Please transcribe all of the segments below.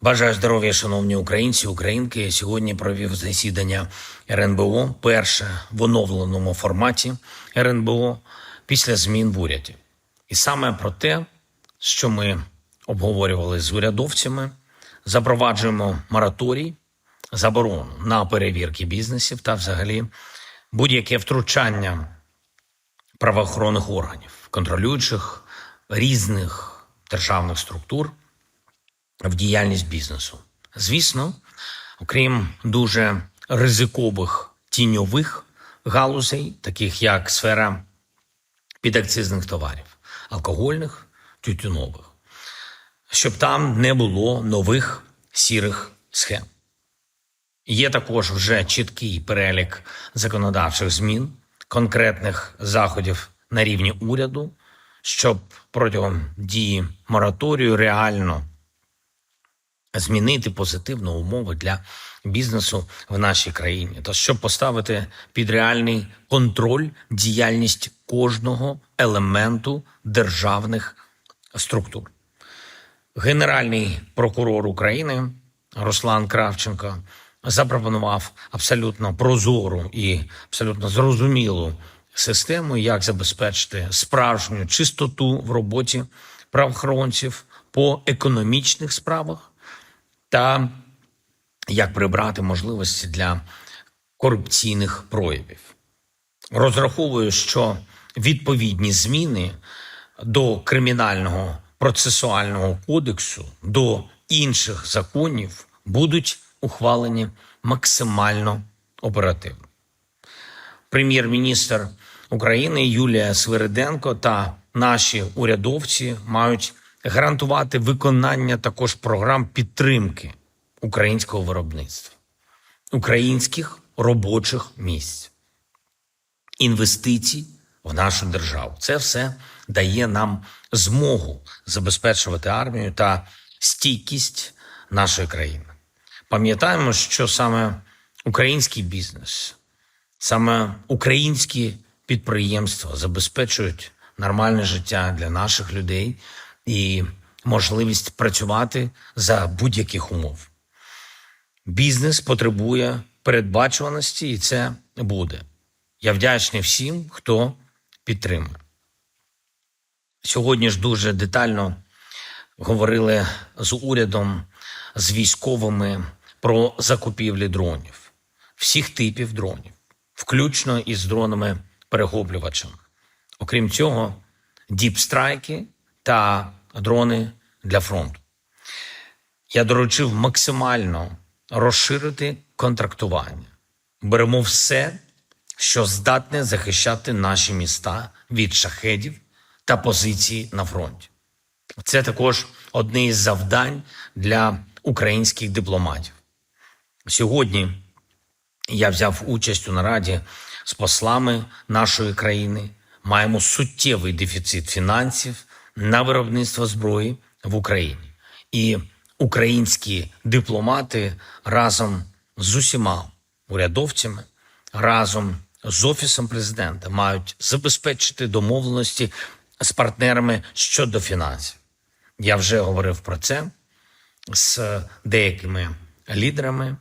Бажаю здоров'я, шановні українці, українки. Сьогодні провів засідання РНБО, перше в оновленому форматі РНБО після змін в уряді. І саме про те, що ми обговорювали з урядовцями, запроваджуємо мораторій, заборону на перевірки бізнесів та взагалі будь-яке втручання правоохоронних органів, контролюючих різних державних структур в діяльність бізнесу. Звісно, окрім дуже ризикових тіньових галузей, таких як сфера підакцизних товарів, алкогольних, тютюнових, щоб там не було нових сірих схем. Є також вже чіткий перелік законодавчих змін, конкретних заходів на рівні уряду, щоб протягом дії мораторію реально змінити позитивно умови для бізнесу в нашій країні, та щоб поставити під реальний контроль діяльність кожного елементу державних структур. Генеральний прокурор України Руслан Кравченко запропонував абсолютно прозору і абсолютно зрозумілу систему, як забезпечити справжню чистоту в роботі правоохоронців по економічних справах та як прибрати можливості для корупційних проявів. Розраховую, що відповідні зміни до кримінального процесуального кодексу, до інших законів будуть ухвалені максимально оперативно. Прем'єр-міністр України Юлія Свириденко та наші урядовці мають гарантувати виконання також програм підтримки українського виробництва, українських робочих місць, інвестицій в нашу державу. Це все дає нам змогу забезпечувати армію та стійкість нашої країни. Пам'ятаємо, що саме український бізнес, саме українські підприємства забезпечують нормальне життя для наших людей і можливість працювати за будь-яких умов. Бізнес потребує передбачуваності, і це буде. Я вдячний всім, хто підтримує. Сьогодні ж дуже детально говорили з урядом, з військовими про закупівлі дронів, всіх типів дронів, включно із дронами перехоплювачами. Окрім цього, діпстрайки та дрони для фронту. Я доручив максимально розширити контрактування. Беремо все, що здатне захищати наші міста від шахедів та позиції на фронті. Це також одне із завдань для українських дипломатів. Сьогодні я взяв участь у нараді з послами нашої країни. Маємо суттєвий дефіцит фінансів на виробництво зброї в Україні. І українські дипломати разом з усіма урядовцями, разом з офісом президента мають забезпечити домовленості з партнерами щодо фінансів. Я вже говорив про це з деякими лідерами.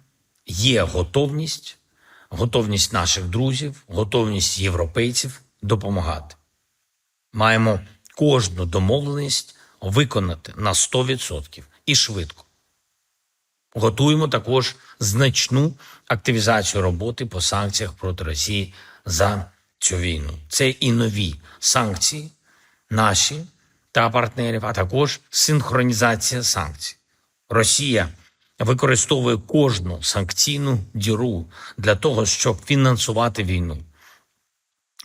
Є готовність, готовність наших друзів, готовність європейців допомагати. Маємо кожну домовленість виконати на 100% і швидко. Готуємо також значну активізацію роботи по санкціях проти Росії за цю війну. Це і нові санкції, наші та партнерів, а також синхронізація санкцій. Росія використовує кожну санкційну діру для того, щоб фінансувати війну.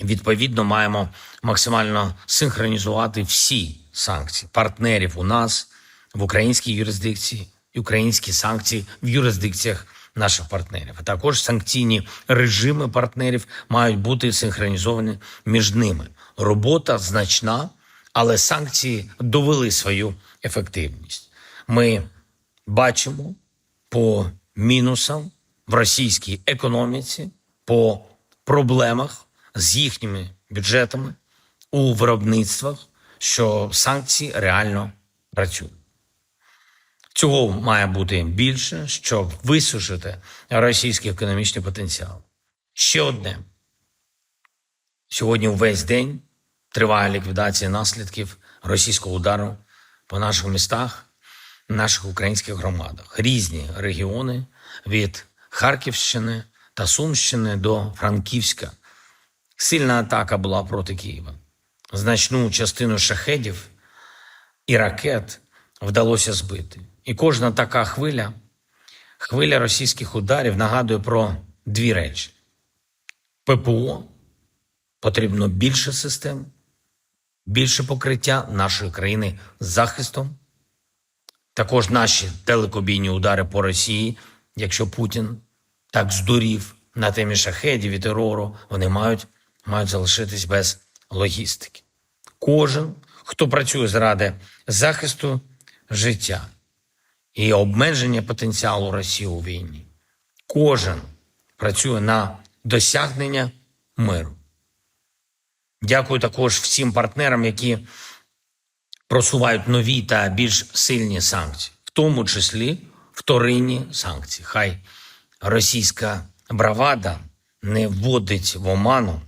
Відповідно, маємо максимально синхронізувати всі санкції партнерів у нас в українській юрисдикції українські санкції в юрисдикціях наших партнерів. А також санкційні режими партнерів мають бути синхронізовані між ними. Робота значна, але санкції довели свою ефективність. Ми бачимо по мінусам в російській економіці, по проблемах з їхніми бюджетами у виробництвах, що санкції реально працюють. Цього має бути більше, щоб висушити російський економічний потенціал. Ще одне. Сьогодні увесь день триває ліквідація наслідків російського удару по наших містах, наших українських громадах. Різні регіони від Харківщини та Сумщини до Франківська. Сильна атака була проти Києва. Значну частину шахедів і ракет вдалося збити. І кожна така хвиля, хвиля російських ударів нагадує про дві речі: ППО потрібно більше систем, більше покриття нашої країни захистом. Також наші телекобійні удари по Росії, якщо Путін так здурів на темі шахедів і терору, вони мають, мають залишитись без логістики. Кожен, хто працює заради захисту життя і обмеження потенціалу Росії у війні, кожен працює на досягнення миру. Дякую також всім партнерам, які просувають нові та більш сильні санкції, в тому числі вторинні санкції. Хай російська бравада не вводить в оману,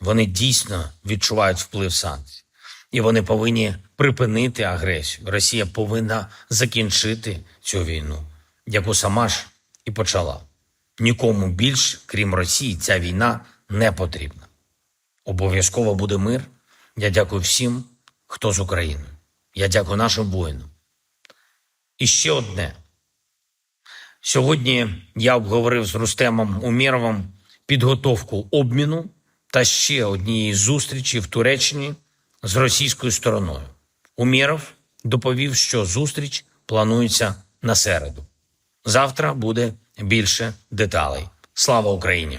вони дійсно відчувають вплив санкцій. І вони повинні припинити агресію. Росія повинна закінчити цю війну, яку сама ж і почала. Нікому більш, крім Росії, ця війна не потрібна. Обов'язково буде мир. Я дякую всім, хто з Україною. Я дякую нашим воїнам. І ще одне. Сьогодні я обговорив з Рустемом Умєровим підготовку обміну та ще однієї зустрічі в Туреччині з російською стороною. Умєров доповів, що зустріч планується на середу. Завтра буде більше деталей. Слава Україні!